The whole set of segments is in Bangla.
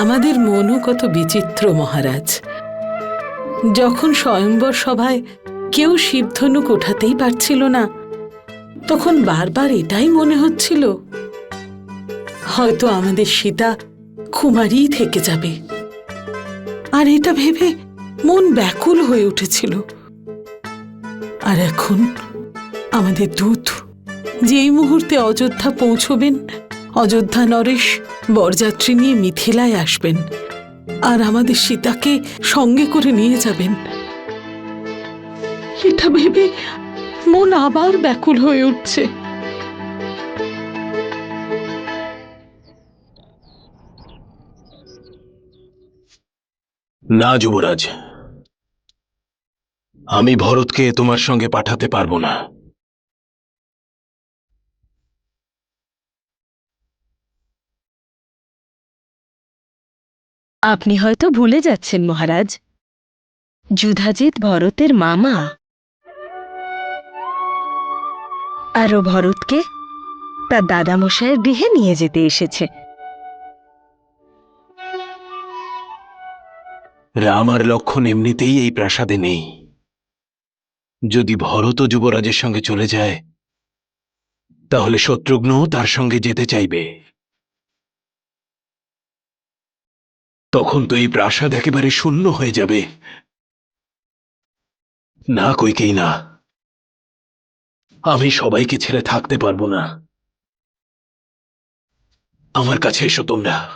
আমাদের মনও কত বিচিত্র মহারাজ। যখন স্বয়ম্বর সভায় কেউ শিবধনুক ওঠাতেই পারছিল না। তখন বারবার এটাই মনে হচ্ছিল, হয়তো আমাদের সীতা কুমারীই থেকে যাবে। আর এটা ভেবে মন ব্যাকুল হয়ে উঠেছিল। আর এখন আমাদের দূত যেই মুহূর্তে অযোধ্যা পৌঁছবেন, অযোধ্যা নরেশ বরযাত্রী নিয়ে মিথিলায় আসবেন, আর আমাদের সীতাকে সঙ্গে করে নিয়ে যাবেন। এটা ভেবে মন আবার ব্যাকুল হয়ে উঠছে। না যুবরাজ। আমি ভরতকে তোমার সঙ্গে পাঠাতে পারব না। আপনি হয়তো ভুলে যাচ্ছেন মহারাজ। যুধাজিৎ ভরতের মামা। আর ও ভরতকে তার দাদামশাইয়ের গৃহে নিয়ে যেতে এসেছে। রাম আর লক্ষণ এমনিতেই এই প্রাসাদে নেই। যদি ভরত যুবরাজের সঙ্গে চলে যায়, তাহলে শত্রুঘ্নও তার সঙ্গে যেতে চাইবে। তখন তো এই প্রাসাদ একেবারে শূন্য হয়ে যাবে। না কইকেই না। আমি সবাইকে ছেড়ে থাকতে পারব না। আমার কাছে এসো তোমরা।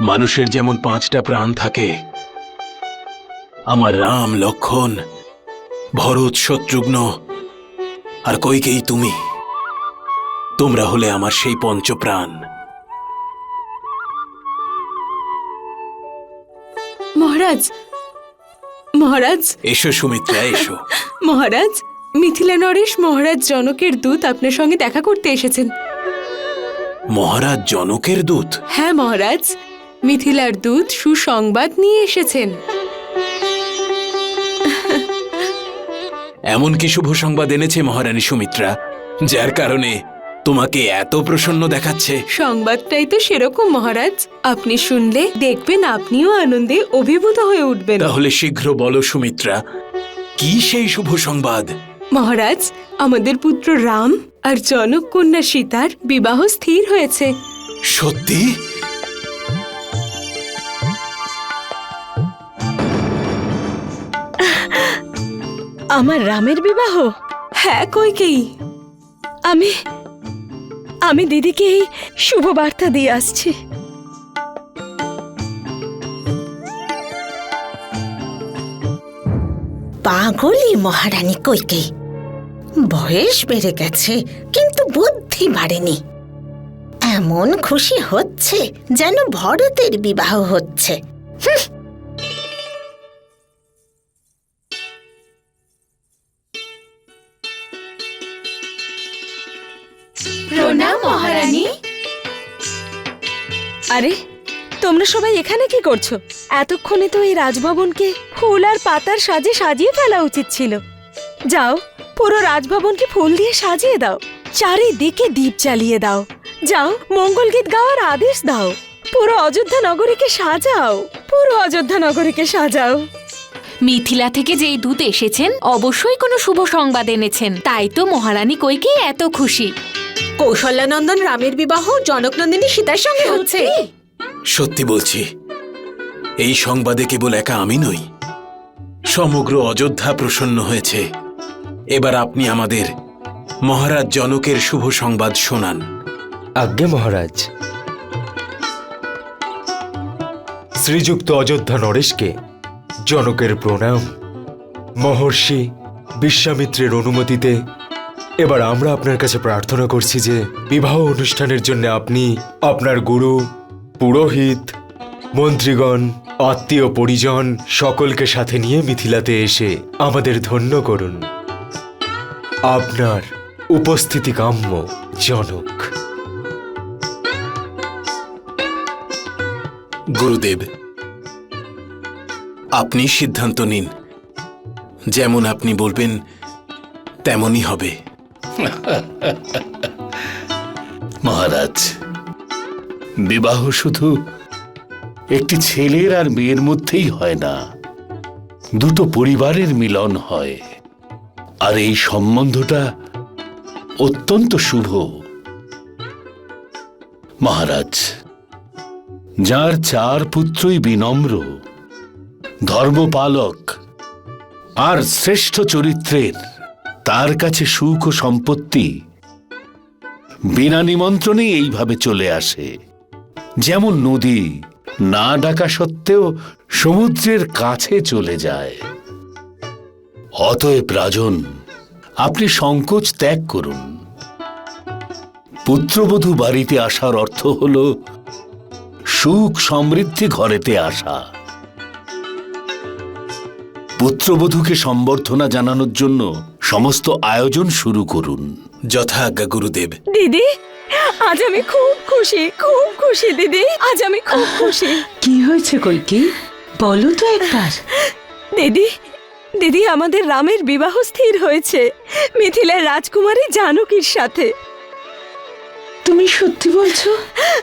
মানুষের যেমন পাঁচটা প্রাণ থাকে, আমার রাম, লক্ষণ, ভরত, শত্রুঘ্ন, আর কইকেই তুমি? তোমরা হলে আমার সেই পঞ্চপ্রাণ। মহারাজ? মহারাজ? এসো সুমিত্রা এসো। মহারাজ মিথিলা নরেশ মহারাজ জনকের দূত আপনার সঙ্গে দেখা করতে এসেছেন। মহারাজ জনকের দূত? হ্যাঁ মহারাজ। মিথিলার দূত সুসংবাদ নিয়ে এসেছেন। এমন কি শুভ সংবাদ এনেছে মহারানী সুমিত্রা যার কারণে তোমাকে এত প্রসন্ন দেখাচ্ছে। সংবাদটাই তো সেরকম মহারাজ। আপনি শুনলে দেখবেন আপনিও আনন্দে অভিভূত হয়ে উঠবেন। তাহলে শীঘ্র বলো সুমিত্রা কি সেই শুভ সংবাদ? মহারাজ আমাদের পুত্র রাম আর জনক কন্যা সীতার বিবাহ স্থির হয়েছে। সত্যি? আমার রামের বিবাহ? হ্যাঁ কইকেই আমি আমি দিদিকে এই শুভ বার্তা দিয়ে আসছি। পাগলই মহারানী কইকেই বয়স বেড়ে গেছে, কিন্তু বুদ্ধি বাড়েনি। এমন খুশি হচ্ছে যেন ভরতের বিবাহ হচ্ছে। মহারানী। আরে তোমরা সবাই এখানে কি করছ? এতক্ষণে তো এই রাজভবনকে ফুল আর পাতার সাজে সাজিয়ে ফেলা উচিত ছিল। যাও পুরো রাজভবনকে ফুল দিয়ে সাজিয়ে দাও। চারিদিকে দ্বীপ জ্বালিয়ে দাও। যাও মঙ্গল গীত গাওয়ার আদেশ দাও। পুরো অযোধ্যা নগরীকে সাজাও। পুরো অযোধ্যা নগরীকে সাজাও। মিথিলা থেকে যেই দূত এসেছেন অবশ্যই কোনো শুভ সংবাদ এনেছেন। তাই তো মহারানী কইকে এত খুশি। কৌশল্যানন্দন রামের বিবাহ জনকনন্দিনী সীতার সঙ্গে হচ্ছে। সত্যি বলছি এই সংবাদে কেবল একা আমি নই সমগ্র অযোধ্যা প্রসন্ন হয়েছে। এবার আপনি আমাদের মহারাজ জনকের শুভ সংবাদ শোনান। আজ্ঞে মহারাজ। শ্রীযুক্ত অযোধ্যা নরেশকে জনকের প্রণাম। মহর্ষি বিশ্বামিত্রের অনুমতিতে এবার আমরা আপনার কাছে প্রার্থনা করছি যে বিবাহ অনুষ্ঠানের জন্য আপনি আপনার গুরু, পুরোহিত, মন্ত্রীগণ, আত্মীয় পরিজন সকলকে সাথে নিয়ে মিথিলাতে এসে আমাদের ধন্য করুন। আপনার উপস্থিতি কাম্য, জনক। গুরুদেব, আপনি সিদ্ধান্ত নিন। যেমন আপনি বলবেন, তেমনই হবে। মহারাজ, বিবাহ শুধু একটি ছেলের আর মেয়ের মধ্যেই হয় না, দুটো পরিবারের মিলন হয়। আর এই সম্বন্ধটা অত্যন্ত শুভ। মহারাজ, যার চার পুত্রই বিনম্র, ধর্মপালক আর শ্রেষ্ঠ চরিত্রের তার কাছে সুখ ও সম্পত্তি বিনা নিমন্ত্রণেই এইভাবে চলে আসে। যেমন নদী না ডাকা সত্ত্বেও সমুদ্রের কাছে চলে যায়। অতএব রাজন, আপনি সংকোচ ত্যাগ করুন। পুত্রবধূ বাড়িতে আসার অর্থ হল সুখ সমৃদ্ধি ঘরেতে আসা। পুত্রবধূকে সম্বর্ধনা জানানোর জন্য সমস্ত আয়োজন শুরু করুন। যথাজ্ঞা গুরুদেব। দিদি আজ আমি খুব খুশি খুব খুশি দিদি। আজ আমি খুব খুশি। কি হয়েছে কইকি বলো তো একবার। দিদি দিদি আমাদের রামের বিবাহ স্থির হয়েছে। মিথিলার রাজকুমারী জানকীর সাথে। তুমি সত্যি বলছো?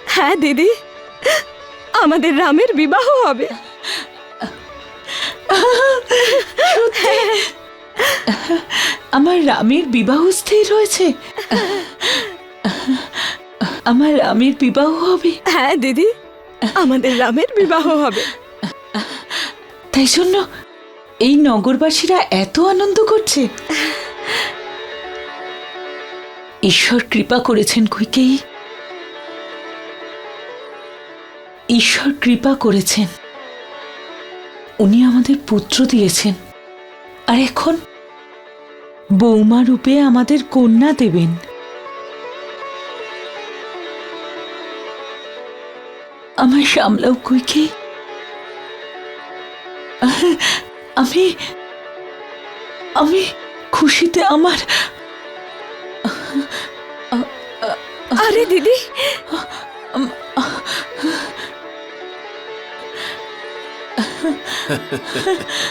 হ্যাঁ দিদি। আমাদের রামের বিবাহ হবে। আমার রামের বিবাহ স্থির হয়েছে। আমার রামের বিবাহ হবে। হ্যাঁ দিদি। আমাদের রামের বিবাহ হবে। তাই জন্য এই নগরবাসীরা এত আনন্দ করছে। ঈশ্বর কৃপা করেছেন কইকেই ঈশ্বর কৃপা করেছেন। উনি আমাদের পুত্র দিয়েছেন। আর এখন বৌমা রূপে আমাদের কন্যা দেবেন। আমার সামলাও কইকে। আমি আমি খুশিতে আমার আরে দিদি।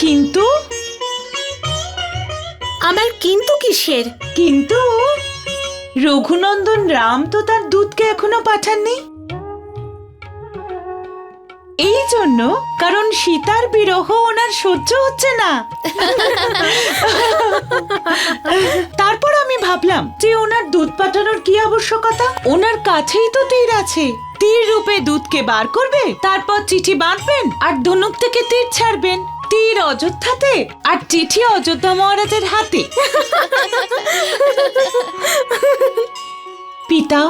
কিন্তু? আমার কিন্তু কিসের? কিন্তু? রঘুনন্দন রাম তো তার দুধকে এখনও পাঠাননি। এই জন্য কারণ সীতার বিরহ ওনার সহ্য হচ্ছে না। তারপর আমি ভাবলাম যে ওনার দুধ পাঠানোর কি আবশ্যকতা? ওনার কাছেই তো তীর আছে। তীর রূপে দুধকে বার করবে তারপর চিঠি বাঁধবেন আর ধনুক থেকে তীর ছাড়বেন। তীর অযোধ্যাতে আর চিঠি অযোধ্যা মহারাজের হাতে। পিতা,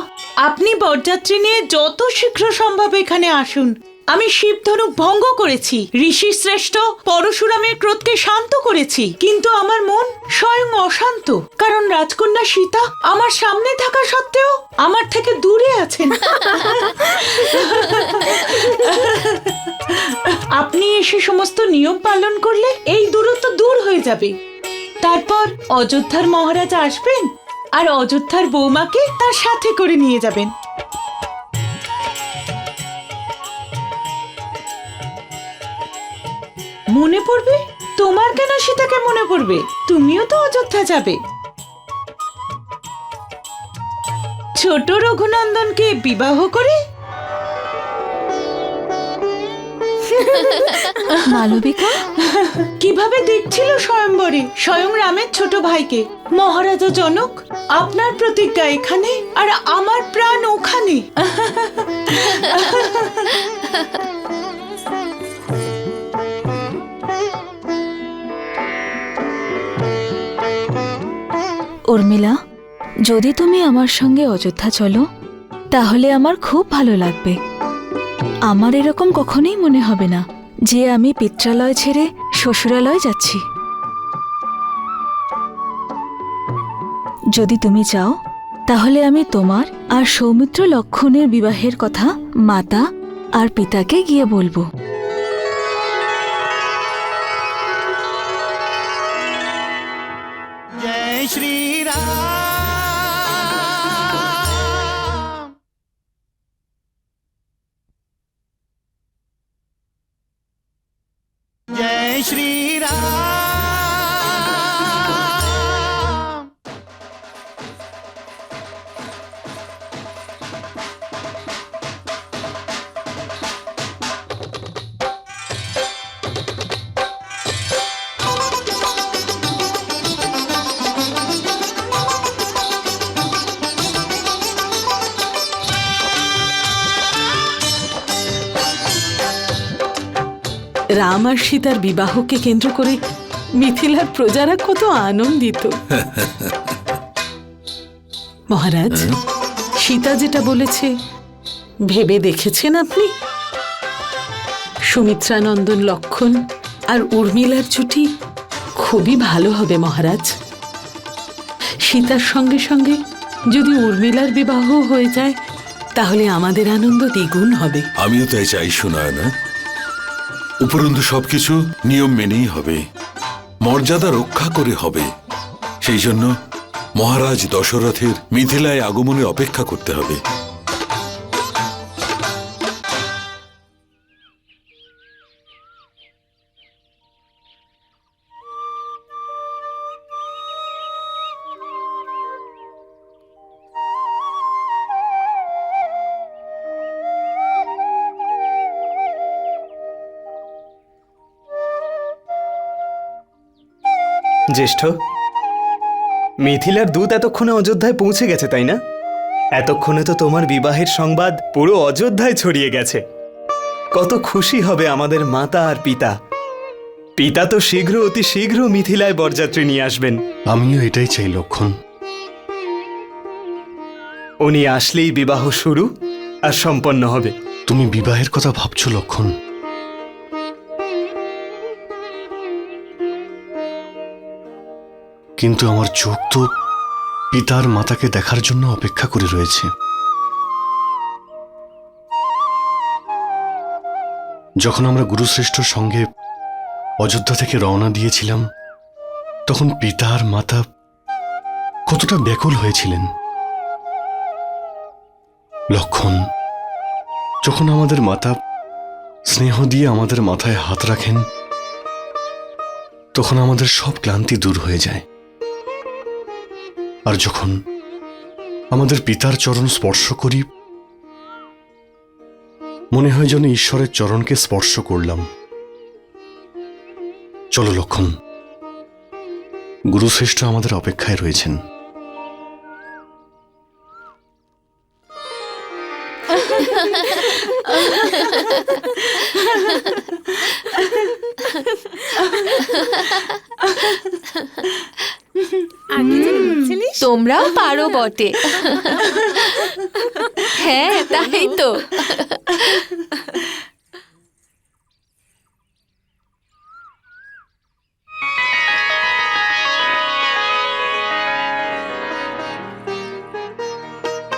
আপনি বরযাত্রী নিয়ে যত শীঘ্র সম্ভব এখানে আসুন। আমি শিবধনুক ভঙ্গ করেছি। ঋষি শ্রেষ্ঠ পরশুরামের ক্রোধকে শান্ত করেছি। কিন্তু আমার মন স্বয়ং অশান্ত। কারণ রাজকন্যা সীতা আমার সামনে থাকা সত্ত্বেও আমার থেকে দূরে আছেন। আপনি এসে সমস্ত নিয়ম পালন করলে এই দূরত্ব দূর হয়ে যাবে। তারপর অযোধ্যার মহারাজ আসবেন আর অযোধ্যার বৌমাকে তার সাথে করে নিয়ে যাবেন। মনে পড়বে? তোমার কেন সীতাকে মনে পড়বে? তুমিও তো অযোধ্যা যাবে। ছোট রঘুনন্দনকে বিবাহ করে? মালবিকা? কীভাবে দেখছিল স্বয়ংবরে স্বয়ং রামের ছোট ভাইকে? মহারাজা জনক আপনার প্রতিজ্ঞা এখানে আর আমার প্রাণ ওখানে। উর্মিলা, যদি তুমি আমার সঙ্গে অযোধ্যা চলো, তাহলে আমার খুব ভালো লাগবে। আমার এরকম কখনোই মনে হবে না যে আমি পিত্রালয় ছেড়ে শ্বশুরালয় যাচ্ছি। যদি তুমি চাও, তাহলে আমি তোমার আর সৌমিত্র লক্ষণের বিবাহের কথা মাতা আর পিতাকে গিয়ে বলব। রাম আর সীতার বিবাহকে কেন্দ্র করে মিথিলার প্রজারা কত আনন্দিত। মহারাজ সীতা যেটা বলেছে ভেবে দেখেছেন আপনি? সুমিত্রানন্দন লক্ষণ আর উর্মিলার জুটি খুবই ভালো হবে মহারাজ। সীতার সঙ্গে সঙ্গে যদি উর্মিলার বিবাহ হয়ে যায় তাহলে আমাদের আনন্দ দ্বিগুণ হবে। আমিও তাই চাই সুনয়না। উপরন্তু সবকিছু নিয়ম মেনেই হবে। মর্যাদা রক্ষা করে হবে। সেই জন্য মহারাজ দশরথের মিথিলায় আগমনে অপেক্ষা করতে হবে। জ্যেষ্ঠ? মিথিলার দূত এতক্ষণে অযোধ্যায় পৌঁছে গেছে তাই না? এতক্ষণে তো তোমার বিবাহের সংবাদ পুরো অযোধ্যায় ছড়িয়ে গেছে। কত খুশি হবে আমাদের মাতা আর পিতা। পিতা তো শীঘ্র অতি শীঘ্র মিথিলায় বরযাত্রী নিয়ে আসবেন। আমিও এটাই চাই লক্ষণ। উনি আসলেই বিবাহ শুরু আর সম্পন্ন হবে। তুমি বিবাহের কথা ভাবছ লক্ষণ? কিন্তু আমার চোখ তো পিতার মাতাকে দেখার জন্য অপেক্ষা করে রয়েছে। যখন আমরা গুরুশ্রেষ্ঠর সঙ্গে অযোধ্যা থেকে রওনা দিয়েছিলাম, তখন পিতা আর মাতা কতটা ব্যাকুল হয়েছিলেন। লক্ষণ, যখন আমাদের মাতা স্নেহ দিয়ে আমাদের মাথায় হাত রাখেন, তখন আমাদের সব ক্লান্তি দূর হয়ে যায়। আর যখন আমাদের পিতার চরণ স্পর্শ করি, মনে হয় যেন ঈশ্বরের চরণকে স্পর্শ করলাম। চলো লক্ষণ, গুরুশ্রেষ্ঠ আমাদের অপেক্ষায় রয়েছেন। তোমরাও পারো বটে। হ্যাঁ তাই তো।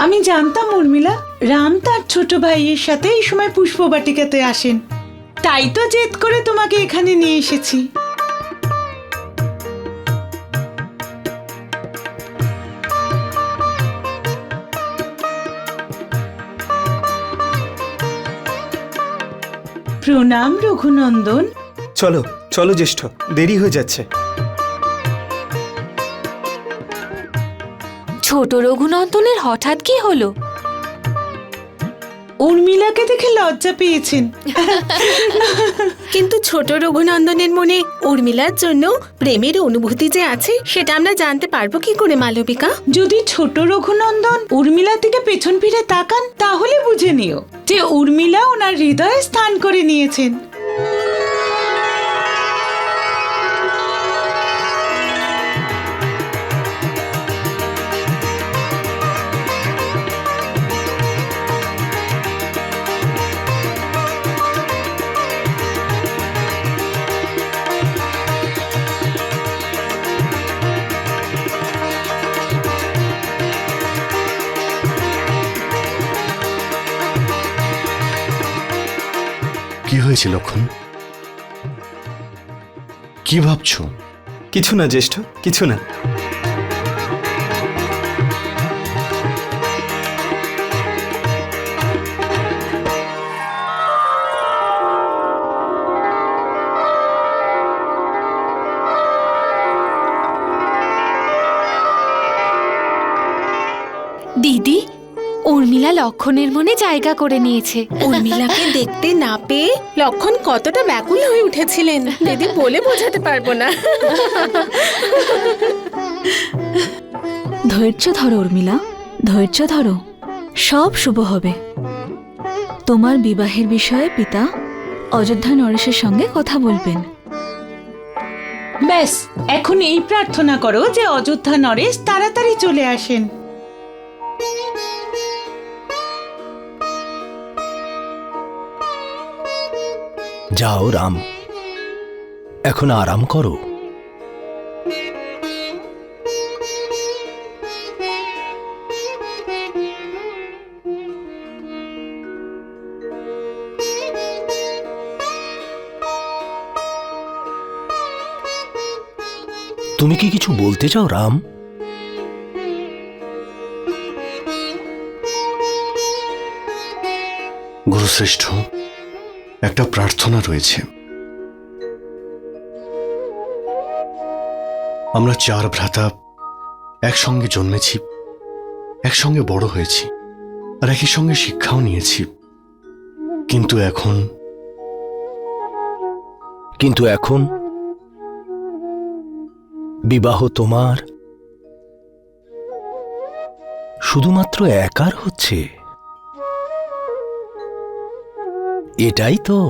আমি জানতাম উর্মিলা রাম তার ছোট ভাইয়ের সাথে এই সময় পুষ্পবাটিকাতে আসেন। তাই তো জেদ করে তোমাকে এখানে নিয়ে এসেছি। প্রণাম রঘুনন্দন। চলো চলো জ্যেষ্ঠ দেরি হয়ে যাচ্ছে। ছোট রঘুনন্দনের হঠাৎ কি হলো? উর্মিলাকে দেখে লজ্জা পেয়েছেন। কিন্তু ছোট রঘুনন্দনের মনে উর্মিলার জন্য প্রেমের অনুভূতি যে আছে সেটা আমরা জানতে পারব কি করে মালবিকা যদি ছোট রঘুনন্দন উর্মিলার দিকে পেছন ফিরে তাকান তাহলে বুঝে নিও যে উর্মিলা ওনার হৃদয়ে স্থান করে নিয়েছেন। হয়েছে লক্ষণ। কি ভাবছ? কিছু না জ্যেষ্ঠ কিছু না। লক্ষণের মনে জায়গা করে নিয়েছে। উর্মিলাকে দেখতে না পেয়ে লক্ষণ কতটা ব্যাকুল হয়ে উঠেছিলেন দিদি বলে বোঝাতে পারব না। ধৈর্য ধরো উর্মিলা। ধৈর্য ধরো। সব শুভ হবে। তোমার বিবাহের বিষয়ে পিতা অযোধ্যা নরেশের সঙ্গে কথা বলবেন। ব্যাস এখন এই প্রার্থনা করো যে অযোধ্যা নরেশ তাড়াতাড়ি চলে আসেন। যাও রাম। এখন আরাম করো। তুমি কি কিছু বলতে চাও রাম? গুরুশ্রেষ্ঠ একটা প্রার্থনা রয়েছে। আমরা চার ভ্রাতা একসঙ্গে জন্মেছি, একসঙ্গে বড় হয়েছি, আর একই সঙ্গে শিক্ষাও নিয়েছি। কিন্তু এখন কিন্তু এখন বিবাহ তোমার শুধুমাত্র একার হচ্ছে? এটাই তো।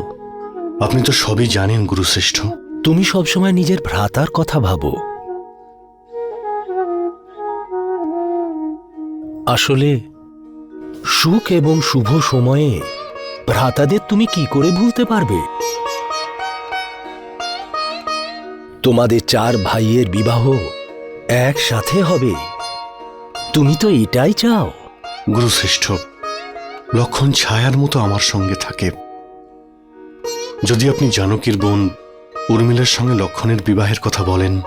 আপনি তো সবই জানেন গুরুশ্রেষ্ঠ। তুমি সবসময় নিজের ভ্রাতার কথা ভাবো। আসলে সুখ এবং শুভ সময়ে ভ্রাতাদের তুমি কি করে ভুলতে পারবে? তোমাদের চার ভাইয়ের বিবাহ একসাথে হবে। তুমি তো এটাই চাও। গুরুশ্রেষ্ঠ লক্ষণ ছায়ার মতো আমার সঙ্গে থাকে। যদি আপনি জানকীর বোন উর্মিলার সঙ্গে লক্ষণের বিবাহের কথা বলেন,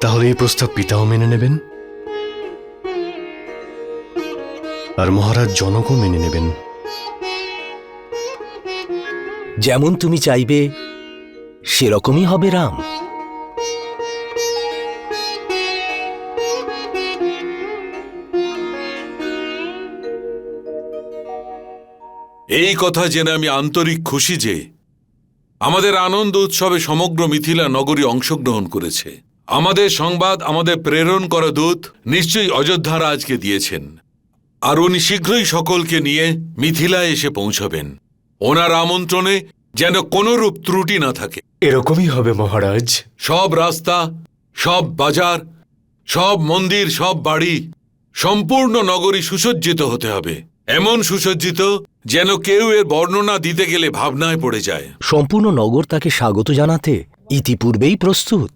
তাহলে এই প্রস্তাব পিতাও মেনে নেবেন আর মহারাজ জনকও মেনে নেবেন। যেমন তুমি চাইবে, সেরকমই হবে রাম। এই কথা জেনে আমি আন্তরিক খুশি যে আমাদের আনন্দ উৎসবে সমগ্র মিথিলা নগরী অংশগ্রহণ করেছে। আমাদের সংবাদ আমাদের প্রেরণ করা দূত নিশ্চয়ই অযোধ্যা রাজকে দিয়েছেন। আর উনি শীঘ্রই সকলকে নিয়ে মিথিলায় এসে পৌঁছবেন। ওনার আমন্ত্রণে যেন কোনরূপ ত্রুটি না থাকে। এরকমই হবে মহারাজ। সব রাস্তা সব বাজার সব মন্দির সব বাড়ি সম্পূর্ণ নগরী সুসজ্জিত হতে হবে। এমন সুসজ্জিত যেন কেউ এর বর্ণনা দিতে গেলে ভাবনায় পড়ে যায়। সম্পূর্ণ নগর তাকে স্বাগত জানাতে ইতিপূর্বেই প্রস্তুত।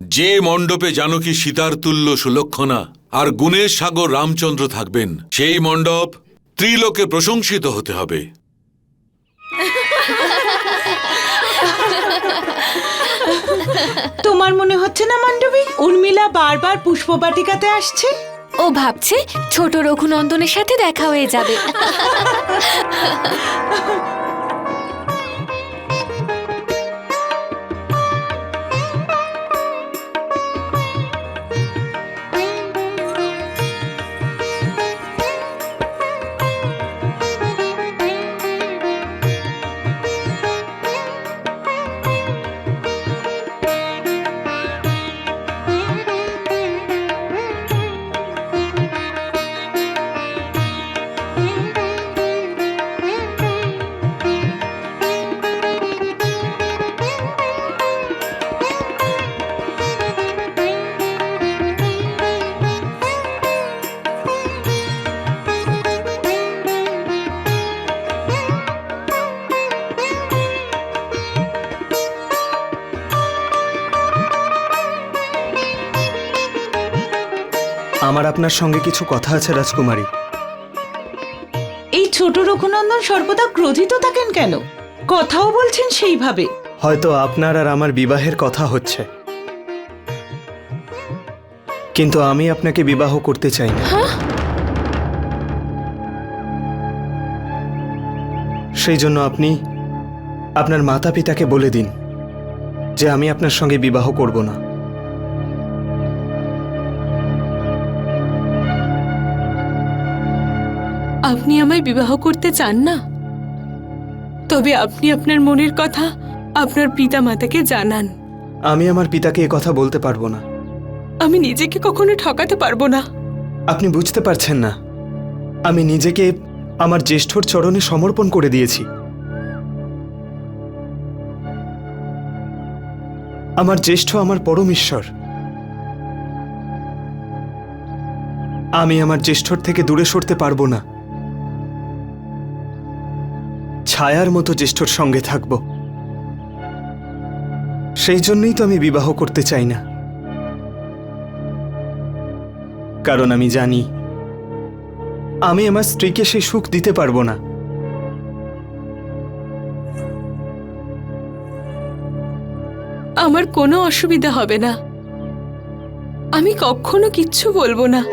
যে মণ্ডপে জানকী সীতার তুল্য সুলক্ষণা আর গুণের সাগর রামচন্দ্র থাকবেন সেই মণ্ডপ ত্রিলোকে প্রশংসিত হতে হবে। তোমার মনে হচ্ছে না মান্ডবী? উর্মিলা বারবার পুষ্পবাটিকাতে আসছে? ও ভাবছে ছোট রঘুনন্দনের সাথে দেখা হয়ে যাবে। আপনার সঙ্গে কিছু কথা আছে রাজকুমারী। এই ছোট রঘুনন্দন সর্বদা ক্রোধিত থাকেন কেন? কথাও বলছেন সেইভাবে। হয়তো আপনার আর আমার বিবাহের কথা হচ্ছে। কিন্তু আমি আপনাকে বিবাহ করতে চাই না। সেই জন্য আপনি আপনার মাতা পিতাকে বলে দিন যে আমি আপনার সঙ্গে বিবাহ করব না। আমায় বিবাহ করতে চান না? তবে আপনি আপনার মনের কথা আপনার পিতা মাতাকে জানান। আমি আমার পিতাকে এ কথা বলতে পারব না। আমি নিজেকে কখনো ঠকাতে পারব না। আপনি বুঝতে পারছেন না। আমি নিজেকে আমার জ্যেষ্ঠর চরণে সমর্পণ করে দিয়েছি। আমার জ্যেষ্ঠ আমার পরম ঈশ্বর। আমি আমার জ্যেষ্ঠর থেকে দূরে সরতে পারব না। ছায়ার মতো জ্যেষ্ঠর সঙ্গে থাকব। সেই জন্যই তো আমি বিবাহ করতে চাই না। কারণ আমি জানি, আমি আমার স্ত্রীকে সেই সুখ দিতে পারব না। আমার কোনো অসুবিধা হবে না। আমি কখনো কিচ্ছু বলব না।